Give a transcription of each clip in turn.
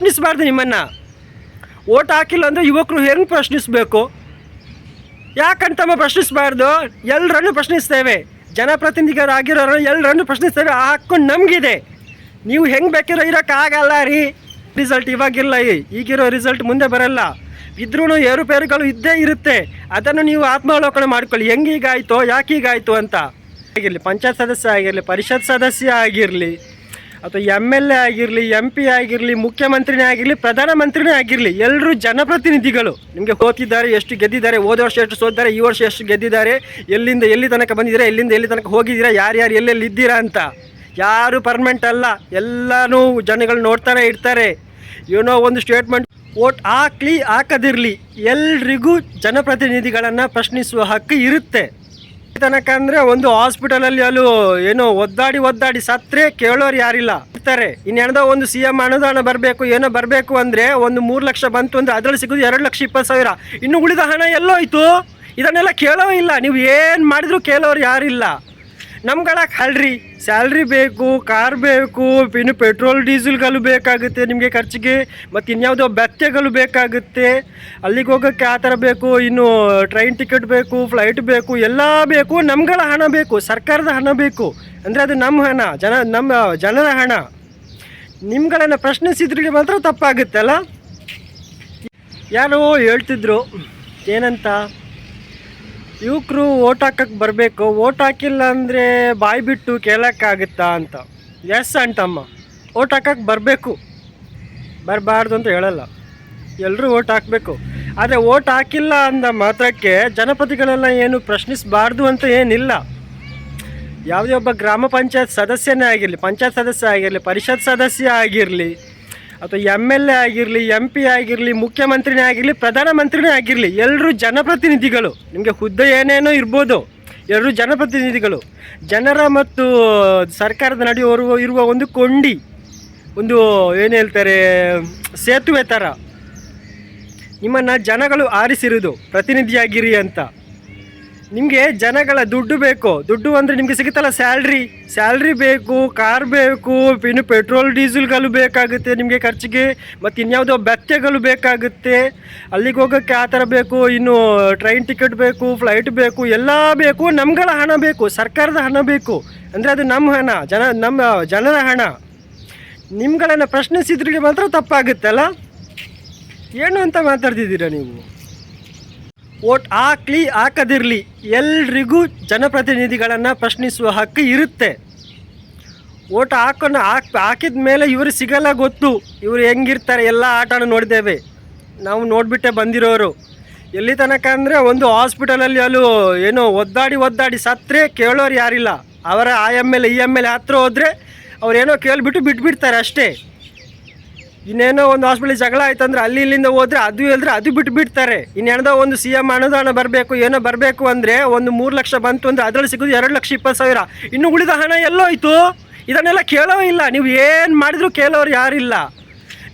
ಪ್ರಶ್ನಿಸಬಾರ್ದು ನಿಮ್ಮನ್ನು. ಓಟ್ ಹಾಕಿಲ್ಲ ಅಂದರೆ ಯುವಕರು ಹೆಂಗೆ ಪ್ರಶ್ನಿಸಬೇಕು? ಯಾಕಂತಮ್ಮ ಪ್ರಶ್ನಿಸಬಾರ್ದು? ಎಲ್ಲರನ್ನು ಪ್ರಶ್ನಿಸ್ತೇವೆ. ಜನಪ್ರತಿನಿಧಿಗಳಾಗಿರೋರು ಎಲ್ಲರನ್ನು ಪ್ರಶ್ನಿಸ್ತೇವೆ. ಆ ಹಕ್ಕು ನಮಗಿದೆ. ನೀವು ಹೆಂಗೆ ಬೇಕಿರೋ ಇರೋಕ್ಕಾಗಲ್ಲ ರೀ. ರಿಸಲ್ಟ್ ಇವಾಗಿಲ್ಲ. ಈಗಿರೋ ರಿಸಲ್ಟ್ ಮುಂದೆ ಬರಲ್ಲ. ಇದ್ರೂ ಏರುಪೇರುಗಳು ಇದ್ದೇ ಇರುತ್ತೆ. ಅದನ್ನು ನೀವು ಆತ್ಮಾವಲೋಕನ ಮಾಡ್ಕೊಳ್ಳಿ. ಹೆಂಗೆ ಹೀಗಾಯ್ತೋ ಯಾಕೆ ಹೀಗಾಯ್ತು ಅಂತ. ಆಗಿರಲಿ, ಪಂಚಾಯತ್ ಸದಸ್ಯ ಆಗಿರಲಿ, ಪರಿಷತ್ ಸದಸ್ಯ ಆಗಿರಲಿ ಅಥವಾ ಎಂ ಎಲ್ ಎ ಆಗಿರಲಿ ಎಂ ಪಿ ಆಗಿರಲಿ, ಮುಖ್ಯಮಂತ್ರಿನೇ ಆಗಿರಲಿ, ಪ್ರಧಾನಮಂತ್ರಿನೇ ಆಗಿರಲಿ ಎಲ್ಲರೂ ಜನಪ್ರತಿನಿಧಿಗಳು ನಿಮಗೆ ಹೋಗ್ತಿದ್ದಾರೆ ಎಷ್ಟು ಗೆದ್ದಿದ್ದಾರೆ, ಹೋದ ವರ್ಷ ಎಷ್ಟು ಸೋತಿದ್ದಾರೆ, ಈ ವರ್ಷ ಎಷ್ಟು ಗೆದ್ದಿದ್ದಾರೆ, ಎಲ್ಲಿಂದ, ಎಲ್ಲಿ ತನಕ ಬಂದಿದ್ದೀರಾ, ಎಲ್ಲಿಂದ, ಎಲ್ಲಿ ತನಕ ಹೋಗಿದ್ದೀರಾ, ಯಾರ್ಯಾರು, ಎಲ್ಲೆಲ್ಲಿ ಇದ್ದೀರಾ ಅಂತ. ಯಾರು ಪರ್ಮನೆಂಟ್ ಅಲ್ಲ, ಎಲ್ಲನೂ ಜನಗಳು ನೋಡ್ತಾನೆ ಇರ್ತಾರೆ. ಏನೋ ಒಂದು ಸ್ಟೇಟ್ಮೆಂಟ್ ಓಟ್ ಹಾಕ್ಲಿ, ಹಾಕದಿರಲಿ. ಎಲ್ರಿಗೂ ಜನಪ್ರತಿನಿಧಿಗಳನ್ನು ಪ್ರಶ್ನಿಸುವ ಹಕ್ಕು ಇರುತ್ತೆ. ತನಕ ಅಂದ್ರೆ ಒಂದು ಹಾಸ್ಪಿಟಲಲ್ಲಿ ಅಲ್ಲೂ ಏನೋ ಒದ್ದಾಡಿ ಒದ್ದಾಡಿ ಸತ್ರೆ ಕೇಳೋರು ಯಾರಿಲ್ಲ. ಇರ್ತಾರೆ. ಇನ್ನೆಣದ ಒಂದು ಸಿ ಎಂ ಅನುದಾನ ಬರಬೇಕು, ಏನೋ ಬರಬೇಕು ಅಂದ್ರೆ ಒಂದು ಮೂರು ಲಕ್ಷ ಬಂತು ಅಂದ್ರೆ ಅದ್ರಲ್ಲಿ ಸಿಗೋದು ಎರಡು ಲಕ್ಷ ಇಪ್ಪತ್ತು ಸಾವಿರ. ಇನ್ನು ಉಳಿದ ಹಣ ಎಲ್ಲೋಯ್ತು? ಇದನ್ನೆಲ್ಲ ಕೇಳೋ ಇಲ್ಲ. ನೀವು ಏನು ಮಾಡಿದ್ರು ಕೇಳೋರು ಯಾರಿಲ್ಲ. ನಮ್ಗಳ ಅಲ್ರಿ. ಸ್ಯಾಲ್ರಿ ಬೇಕು, ಕಾರ್ ಬೇಕು, ಇನ್ನು ಪೆಟ್ರೋಲ್, ಡೀಸೆಲ್ಗಳು ಬೇಕಾಗುತ್ತೆ ನಿಮಗೆ ಖರ್ಚಿಗೆ, ಮತ್ತು ಇನ್ಯಾವುದೋ ಬೆತ್ತೆಗಳು ಬೇಕಾಗುತ್ತೆ. ಅಲ್ಲಿಗೆ ಹೋಗೋಕ್ಕೆ ಆ ಥರ ಬೇಕು, ಇನ್ನು ಟ್ರೈನ್ ಟಿಕೆಟ್ ಬೇಕು, ಫ್ಲೈಟ್ ಬೇಕು, ಎಲ್ಲ ಬೇಕು, ನಮ್ಗಳ ಹಣ ಬೇಕು, ಸರ್ಕಾರದ ಹಣ ಬೇಕು. ಅಂದರೆ ಅದು ನಮ್ಮ ಹಣ, ಜನ ನಮ್ಮ ಜನರ ಹಣ. ನಿಮ್ಗಳನ್ನು ಪ್ರಶ್ನಿಸಿದ್ರಿಗೆ ಮಾತ್ರ ತಪ್ಪಾಗುತ್ತಲ್ಲ ಯಾರೋ ಹೇಳ್ತಿದ್ರು, ಏನಂತ? ಯುವಕರು ಓಟ್ ಹಾಕಕ್ಕೆ ಬರಬೇಕು. ಓಟ್ ಹಾಕಿಲ್ಲ ಅಂದರೆ ಬಾಯಿ ಬಿಟ್ಟು ಕೇಳೋಕ್ಕಾಗುತ್ತಾ ಅಂತ. ಎಸ್ ಅಂತಮ್ಮ. ಓಟ್ ಹಾಕಕ್ಕೆ ಬರಬೇಕು. ಬರಬಾರ್ದು ಅಂತ ಹೇಳಲ್ಲ. ಎಲ್ಲರೂ ಓಟ್ ಹಾಕಬೇಕು. ಆದರೆ ಓಟ್ ಹಾಕಿಲ್ಲ ಅಂದ ಮಾತ್ರಕ್ಕೆ ಜನಪದಿಗಳೆಲ್ಲ ಏನು ಪ್ರಶ್ನಿಸಬಾರ್ದು ಅಂತ ಏನಿಲ್ಲ. ಯಾವುದೇ ಒಬ್ಬ ಗ್ರಾಮ ಪಂಚಾಯತ್ ಸದಸ್ಯನೇ ಆಗಿರಲಿ, ಪಂಚಾಯತ್ ಸದಸ್ಯ ಆಗಿರಲಿ, ಪರಿಷತ್ ಸದಸ್ಯ ಆಗಿರಲಿ ಅಥವಾ ಎಂ ಎಲ್ ಎ ಆಗಿರಲಿ ಎಂ ಪಿ ಆಗಿರಲಿ, ಮುಖ್ಯಮಂತ್ರಿನೇ ಆಗಿರಲಿ, ಪ್ರಧಾನಮಂತ್ರಿನೇ ಆಗಿರಲಿ ಎಲ್ಲರೂ ಜನಪ್ರತಿನಿಧಿಗಳು. ನಿಮಗೆ ಹುದ್ದೆ ಏನೇನೋ ಇರ್ಬೋದು ಎಲ್ಲರೂ ಜನಪ್ರತಿನಿಧಿಗಳು. ಜನರ ಮತ್ತು ಸರ್ಕಾರದ ನಡುವೆ ಇರುವ ಒಂದು ಕೊಂಡಿ, ಒಂದು ಏನು ಹೇಳ್ತಾರೆ, ಸೇತುವೆ ಥರ ನಿಮ್ಮನ್ನು ಜನಗಳು ಆರಿಸಿರುವುದು ಪ್ರತಿನಿಧಿಯಾಗಿರಿ ಅಂತ. ನಿಮಗೆ ಜನಗಳ ದುಡ್ಡು ಬೇಕು. ದುಡ್ಡು ಅಂದರೆ ನಿಮಗೆ ಸಿಗುತ್ತಲ್ಲ ಸ್ಯಾಲ್ರಿ ಸ್ಯಾಲ್ರಿ ಬೇಕು ಕಾರ್ ಬೇಕು, ಇನ್ನು ಪೆಟ್ರೋಲ್ ಡೀಸೆಲ್ಗಳು ಬೇಕಾಗುತ್ತೆ ನಿಮಗೆ ಖರ್ಚಿಗೆ. ಮತ್ತು ಇನ್ಯಾವುದೋ ಭತ್ಯೆಗಳು ಬೇಕಾಗುತ್ತೆ. ಅಲ್ಲಿಗೆ ಹೋಗೋಕ್ಕೆ ಆ ಥರ ಬೇಕು, ಇನ್ನು ಟ್ರೈನ್ ಟಿಕೆಟ್ ಬೇಕು ಫ್ಲೈಟ್ ಬೇಕು, ಎಲ್ಲ ಬೇಕು. ನಮ್ಗಳ ಹಣ ಬೇಕು, ಸರ್ಕಾರದ ಹಣ ಬೇಕು. ಅಂದರೆ ಅದು ನಮ್ಮ ಹಣ, ಜನ ನಮ್ಮ ಜನರ ಹಣ. ನಿಮ್ಗಳನ್ನು ಪ್ರಶ್ನಿಸಿದ್ರಿಗೆ ಮಾತ್ರ ತಪ್ಪಾಗುತ್ತಲ್ಲ ಏನು ಅಂತ ಮಾತಾಡ್ತಿದ್ದೀರಾ ನೀವು? ಓಟ್ ಹಾಕ್ಲಿ, ಹಾಕದಿರಲಿ, ಎಲ್ರಿಗೂ ಜನಪ್ರತಿನಿಧಿಗಳನ್ನು ಪ್ರಶ್ನಿಸುವ ಹಕ್ಕು ಇರುತ್ತೆ. ಓಟ್ ಹಾಕೊಂಡು ಹಾಕ್, ಹಾಕಿದ ಮೇಲೆ ಇವರು ಸಿಗಲ್ಲ ಗೊತ್ತು. ಇವರು ಹೆಂಗಿರ್ತಾರೆ, ಎಲ್ಲ ಆಟನ ನೋಡಿದ್ದೇವೆ. ನಾವು ನೋಡಿಬಿಟ್ಟೆ ಬಂದಿರೋರು. ಎಲ್ಲಿ ತನಕ ಅಂದರೆ ಒಂದು ಹಾಸ್ಪಿಟಲಲ್ಲಿ ಅಲ್ಲೂ ಏನೋ ಒದ್ದಾಡಿ ಒದ್ದಾಡಿ ಸತ್ತರೆ ಕೇಳೋರು ಯಾರಿಲ್ಲ. ಅವರ ಆ ಎಂ ಎಲ್ ಈ ಎಂ ಎಲ್ ಹತ್ರ ಹೋದರೆ ಅವ್ರೇನೋ ಕೇಳಿಬಿಟ್ಟು ಬಿಟ್ಬಿಡ್ತಾರೆ ಅಷ್ಟೇ. ಇನ್ನೇನೋ ಒಂದು ಹಾಸ್ಪಿಟಲ್ ಜಗಳ ಆಯ್ತು ಅಂದ್ರೆ ಅಲ್ಲಿ ಇಲ್ಲಿಂದ ಹೋದ್ರೆ ಅದು ಇಲ್ಲದ್ರೆ ಅದು ಬಿಟ್ಟು ಬಿಡ್ತಾರೆ. ಇನ್ನೆಣದೋ ಒಂದು ಸಿ ಎಂ ಅನುದಾನ ಬರಬೇಕು, ಏನೋ ಬರಬೇಕು ಅಂದರೆ ಒಂದು ಮೂರು ಲಕ್ಷ ಬಂತು ಅಂದರೆ ಅದರಲ್ಲಿ ಸಿಗೋದು ಎರಡು ಲಕ್ಷ ಇಪ್ಪತ್ತು ಸಾವಿರ. ಇನ್ನು ಉಳಿದ ಹಣ ಎಲ್ಲೋಯ್ತು? ಇದನ್ನೆಲ್ಲ ಕೇಳೋ ಇಲ್ಲ. ನೀವು ಏನು ಮಾಡಿದ್ರು ಕೇಳೋರು ಯಾರಿಲ್ಲ.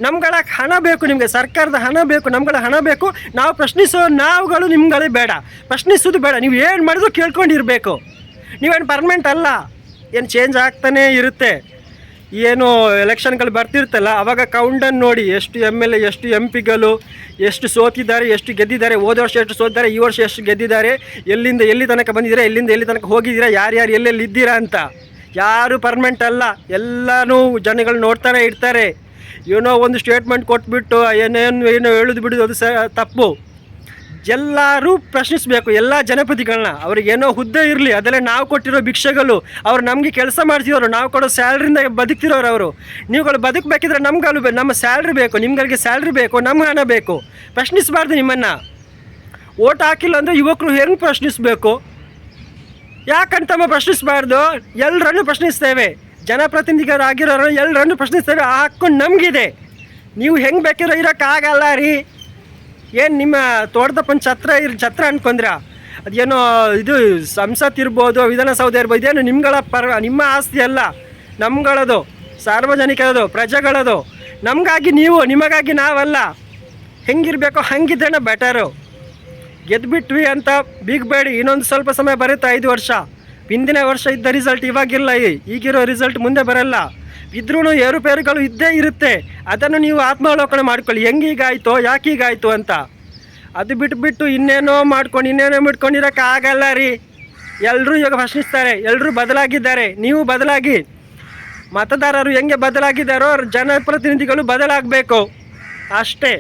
ನಮ್ಗಳ ಹಣ ಬೇಕು, ನಿಮಗೆ ಸರ್ಕಾರದ ಹಣ ಬೇಕು, ನಮ್ಗಳ ಹಣ ಬೇಕು. ನಾವು ಪ್ರಶ್ನಿಸೋ ನಾವುಗಳು ನಿಮ್ಗಳೇ ಬೇಡ. ಪ್ರಶ್ನಿಸೋದು ಬೇಡ. ನೀವು ಏನು ಮಾಡಿದ್ರು ಕೇಳ್ಕೊಂಡಿರಬೇಕು. ನೀವೇನು ಪರ್ಮನೆಂಟ್ ಅಲ್ಲ. ಏನು ಚೇಂಜ್ ಆಗ್ತಾನೇ ಇರುತ್ತೆ. ಏನು ಎಲೆಕ್ಷನ್ಗಳು ಬರ್ತಿರ್ತಲ್ಲ, ಅವಾಗ ಕೌಂಟನ್ನು ನೋಡಿ ಎಷ್ಟು ಎಂ ಎಲ್ ಎ ಎಷ್ಟು ಎಂ ಪಿಗಳು ಎಷ್ಟು ಸೋತಿದ್ದಾರೆ, ಎಷ್ಟು ಗೆದ್ದಿದ್ದಾರೆ, ಹೋದ ವರ್ಷ ಎಷ್ಟು ಸೋತಿದ್ದಾರೆ, ಈ ವರ್ಷ ಎಷ್ಟು ಗೆದ್ದಿದ್ದಾರೆ, ಎಲ್ಲಿಂದ, ಎಲ್ಲಿ ತನಕ ಬಂದಿದ್ದೀರಾ, ಎಲ್ಲಿಂದ, ಎಲ್ಲಿ ತನಕ ಹೋಗಿದ್ದೀರಾ, ಯಾರ್ಯಾರು, ಎಲ್ಲೆಲ್ಲಿ ಇದ್ದೀರಾ ಅಂತ. ಯಾರು ಪರ್ಮನೆಂಟ್ ಅಲ್ಲ, ಎಲ್ಲನೂ ಜನಗಳು ನೋಡ್ತಾನೆ ಇರ್ತಾರೆ. ಏನೋ ಒಂದು ಸ್ಟೇಟ್ಮೆಂಟ್ ಕೊಟ್ಬಿಟ್ಟು, ಏನೇನು, ಏನೋ ಹೇಳೋದು ಬಿಡೋದು ಅದು ಸ, ತಪ್ಪು. ಎಲ್ಲರೂ ಪ್ರಶ್ನಿಸಬೇಕು, ಎಲ್ಲ ಜನಪತಿಗಳನ್ನ ಅವ್ರಿಗೆ ಏನೋ ಹುದ್ದೆ ಇರಲಿ ಅದೆಲ್ಲ ನಾವು ಕೊಟ್ಟಿರೋ ಭಿಕ್ಷೆಗಳು, ಅವ್ರು ನಮಗೆ ಕೆಲಸ ಮಾಡ್ತಿರೋರು, ನಾವು ಕೊಡೋ ಸ್ಯಾಲ್ರಿಯಿಂದ ಬದುಕ್ತಿರೋರು ಅವರು. ನೀವುಗಳು ಬದುಕಬೇಕಿದ್ರೆ ನಮ್ಗಲ್ಲೂ ಬೇ- ನಮ್ಮ ಸ್ಯಾಲ್ರಿ ಬೇಕು, ನಿಮ್ಗಳಿಗೆ ಸ್ಯಾಲ್ರಿ ಬೇಕು ನಮ್ಮ ಹಣ ಬೇಕು. ಪ್ರಶ್ನಿಸಬಾರ್ದು ನಿಮ್ಮನ್ನು. ಓಟ್ ಹಾಕಿಲ್ಲ ಅಂದರೆ ಯುವಕರು ಹೆಂಗೆ ಪ್ರಶ್ನಿಸಬೇಕು? ಯಾಕಂತಮ್ಮ ಪ್ರಶ್ನಿಸಬಾರ್ದು? ಎಲ್ಲರನ್ನು ಪ್ರಶ್ನಿಸ್ತೇವೆ. ಜನಪ್ರತಿನಿಧಿಗಳಾಗಿರೋರು ಎಲ್ಲರನ್ನು ಪ್ರಶ್ನಿಸ್ತೇವೆ. ಆ ಹಕ್ಕು ನಮಗಿದೆ. ನೀವು ಹೆಂಗೆ ಬೇಕಿರೋ ಇರೋಕ್ಕಾಗಲ್ಲ ರೀ. ಏನು ನಿಮ್ಮ ತೋಟದಪ್ಪನ ಛತ್ರ ಇರ್ ಛತ್ರ ಅನ್ಕೊಂಡ್ರ? ಅದೇನೋ ಇದು ಸಂಸತ್ ಇರ್ಬೋದು, ವಿಧಾನಸೌಧ ಇರ್ಬೋದು, ಇದೇನು ನಿಮ್ಗಳ ಪರ, ನಿಮ್ಮ ಆಸ್ತಿ ಅಲ್ಲ. ನಮ್ಗಳದು, ಸಾರ್ವಜನಿಕರದು, ಪ್ರಜೆಗಳದು. ನಮಗಾಗಿ ನೀವು, ನಿಮಗಾಗಿ ನಾವಲ್ಲ. ಹೆಂಗಿರಬೇಕೋ ಹಂಗಿದ್ರೇನೆ ಬೆಟರು ಗೆದ್ಬಿಟ್ವಿ ಅಂತ ಬೀಗಬೇಡಿ. ಇನ್ನೊಂದು ಸ್ವಲ್ಪ ಸಮಯ ಬರುತ್ತೆ ಐದು ವರ್ಷ? ಹಿಂದಿನ ವರ್ಷ ಇದ್ದ ರಿಸಲ್ಟ್ ಇವಾಗಿಲ್ಲ ಈಗಿರೋ ರಿಸಲ್ಟ್ ಮುಂದೆ ಬರಲ್ಲ. ಇದ್ರೂ ಏರುಪೇರುಗಳು ಇದ್ದೇ ಇರುತ್ತೆ. ಅದನ್ನು ನೀವು ಆತ್ಮಾವಲೋಕನ ಮಾಡ್ಕೊಳ್ಳಿ. ಹೆಂಗೆ ಹೀಗಾಯ್ತು ಯಾಕೆ ಹೀಗಾಯ್ತು ಅಂತ. ಅದು ಬಿಟ್ಬಿಟ್ಟು ಇನ್ನೇನೋ ಮಾಡ್ಕೊಂಡು, ಇನ್ನೇನೋ ಬಿಟ್ಕೊಂಡಿರೋಕ್ಕಾಗಲ್ಲ ಆಗಲ್ಲ ರೀ. ಎಲ್ಲರೂ ಇವಾಗ ಪ್ರಶ್ನಿಸ್ತಾರೆ. ಎಲ್ಲರೂ ಬದಲಾಗಿದ್ದಾರೆ. ನೀವು ಬದಲಾಗಿ. ಮತದಾರರು ಹೆಂಗೆ ಬದಲಾಗಿದ್ದಾರೋ ಜನಪ್ರತಿನಿಧಿಗಳು ಬದಲಾಗಬೇಕು. ಅಷ್ಟೇ.